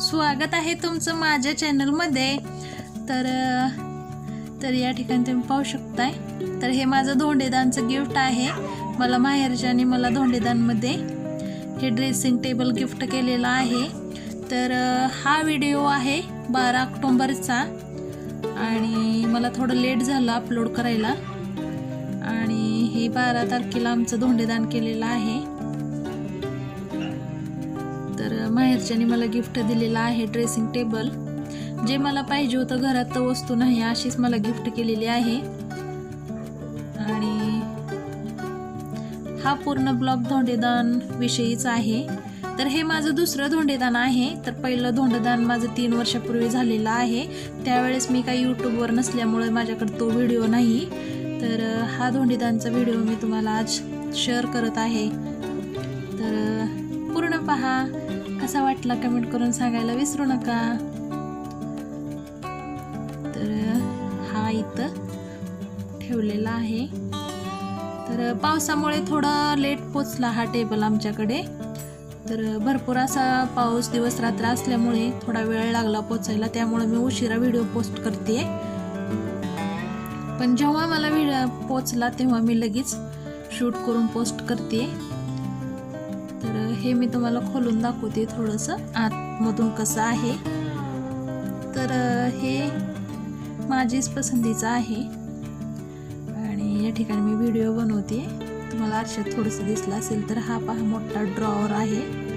स्वागत आहे तुमचं माझ्या चॅनलमध्ये तर तर या ठिकाणी तुम्ही पाहू शकताय. तर हे माझं धोंडेदानचं गिफ्ट आहे. मला माहेरच्याने मला धोंडेदानमध्ये हे ड्रेसिंग टेबल गिफ्ट केलेलं आहे. तर हा व्हिडिओ आहे बारा ऑक्टोंबरचा. आणि मला थोडं लेट झालं अपलोड करायला. आणि हे बारा तारखेला आमचं धोंडेदान केलेलं आहे. माहेरच्याने मला गिफ्ट दिलेलं आहे ड्रेसिंग टेबल जे मला पाहिजे होतं घरात तर वस्तू नाही अशीच मला गिफ्ट केलेली आहे. आणि हा पूर्ण ब्लॉक धोंडेदान विषयीच आहे. तर हे माझं दुसरं धोंडेदान आहे. तर पहिलं धोंडेदान माझं तीन वर्षापूर्वी झालेलं आहे. त्यावेळेस मी काही यूट्यूबवर नसल्यामुळे माझ्याकडे तो व्हिडिओ नाही. तर हा धोंडेदानचा व्हिडिओ मी तुम्हाला आज शेअर करत आहे. तर पूर्ण पहा. कसा वाटला कमेंट करून सांगायला विसरू नका. तर हा इथं ठेवलेला आहे. तर पावसामुळे थोडा लेट पोचला हा टेबल आमच्याकडे. तर भरपूर असा पाऊस दिवस रात्र असल्यामुळे थोडा वेळ लागला पोचायला त्यामुळे मी उशिरा व्हिडिओ पोस्ट करते. पण जेव्हा मला व्हिडिओ पोचला तेव्हा मी लगेच शूट करून पोस्ट करते. तर हे मी तुम्हाला खोलून दाखवते थोडंसं. आतमधून कसं आहे. तर हे माझीच पसंतीचं आहे. आणि या ठिकाणी मी व्हिडिओ बनवते. तुम्हाला आरशात थोडंसं दिसलं असेल तर हा पहा मोठा ड्रॉवर आहे.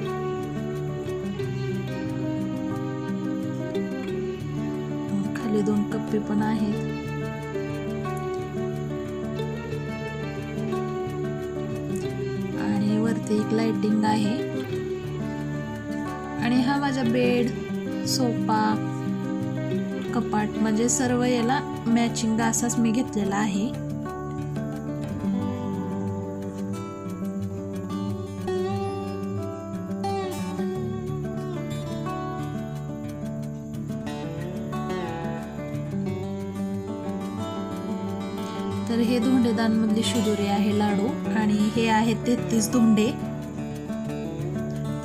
खाली दोन कप्पे पण आहेत. वरती एक लाइटिंग आहे. आणि हा माझा बेड सोफा कपाट म्हणजे सर्व याला मॅचिंग असाच मी घेतलेला आहे. तर हे धोंडेदानमधली शिदोरी आहे लाडू आणि हे आहेत तेहतीस धोंडे.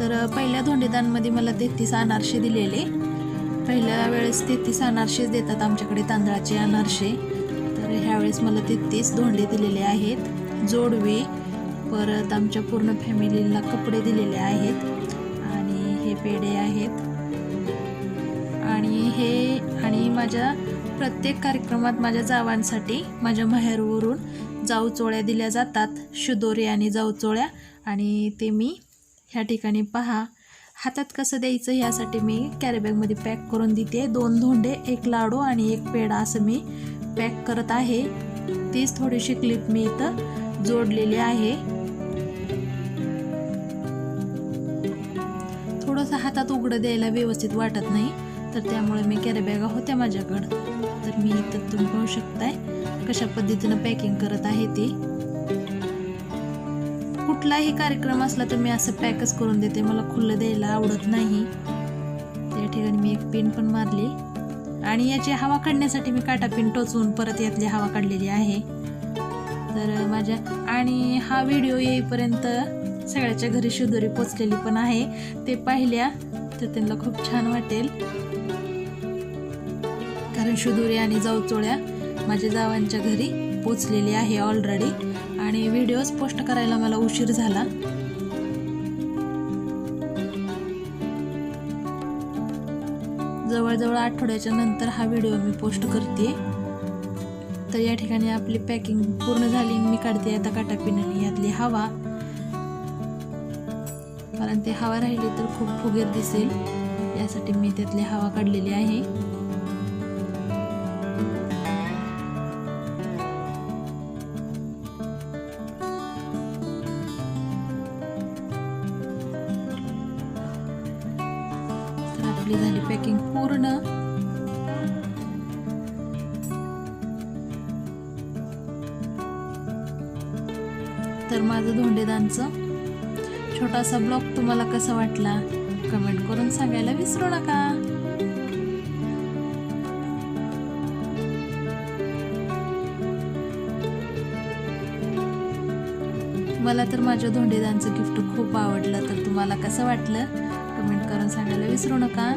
तर पहिल्या धोंडेदानमध्ये मला तेहतीस अनारसे दिलेले. पहिल्या वेळेस तेहतीस अनारसेच देतात आमच्याकडे तांदळाचे अनारसे. तर ह्यावेळेस मला तेहतीस धोंडे दिलेले आहेत. जोडवे परत आमच्या पूर्ण फॅमिलीला कपडे दिलेले आहेत. आणि हे पेढे आहेत. आणि हे आणि माझ्या प्रत्येक कार्यक्रमात माझ्या जावांसाठी माझ्या माहेरवरून जाऊचोळ्या दिल्या जातात. शुदोरी आणि जाऊ चोळ्या आणि ते मी ह्या ठिकाणी पहा. हातात कसं द्यायचं ह्यासाठी मी कॅरीबॅगमध्ये पॅक करून देते. दोन धोंडे एक लाडू आणि एक पेढा असं मी पॅक करत आहे. तीच थोडीशी क्लिप मी इथं जोडलेली आहे. थोडंसं हातात उघडं द्यायला व्यवस्थित वाटत नाही तर त्यामुळे मी कॅरीबॅगा होत्या माझ्याकडं. तर मी इथं तुम्ही पाहू शकताय कशा पद्धतीनं पॅकिंग करत आहे ती. कुठलाही कार्यक्रम असला तर मी असं पॅकच करून देते. मला खुल्लं द्यायला आवडत नाही. त्या ठिकाणी मी एक पिन पण मारली. आणि याची हवा काढण्यासाठी मी काटा पिन टोचून परत यातली हवा काढलेली आहे. तर माझ्या आणि हा व्हिडिओ येईपर्यंत सगळ्याच्या घरी शिदोरी पोचलेली पण आहे. ते पाहिल्या तर त्यांना खूप छान वाटेल. कारण शुदुरे आणि जाऊचोळ्या माझ्या जावांच्या घरी पोचलेली आहे ऑलरेडी आणि व्हिडिओज पोस्ट करायला मला उशीर झाला. जवळजवळ आठवड्याच्या नंतर हा व्हिडिओ मी पोस्ट करते तर या ठिकाणी आपली पॅकिंग पूर्ण झाली. मी काढते आता काटापिनाने यातली हवा. कारण ते हवा राहिली तर खूप फुगेर दिसेल. यासाठी मी त्यातली हवा काढलेली आहे. आपली झाली पॅकिंग पूर्ण. तर माझं धोंडेदानचं छोटासा ब्लॉग तुम्हाला कसा वाटला कमेंट करून सांगायला विसरू नका. मला तर माझ्या धोंडेदानचं गिफ्ट खूप आवडलं तर तुम्हाला कसं वाटलं? कमेंट करून सांगायला विसरू नका.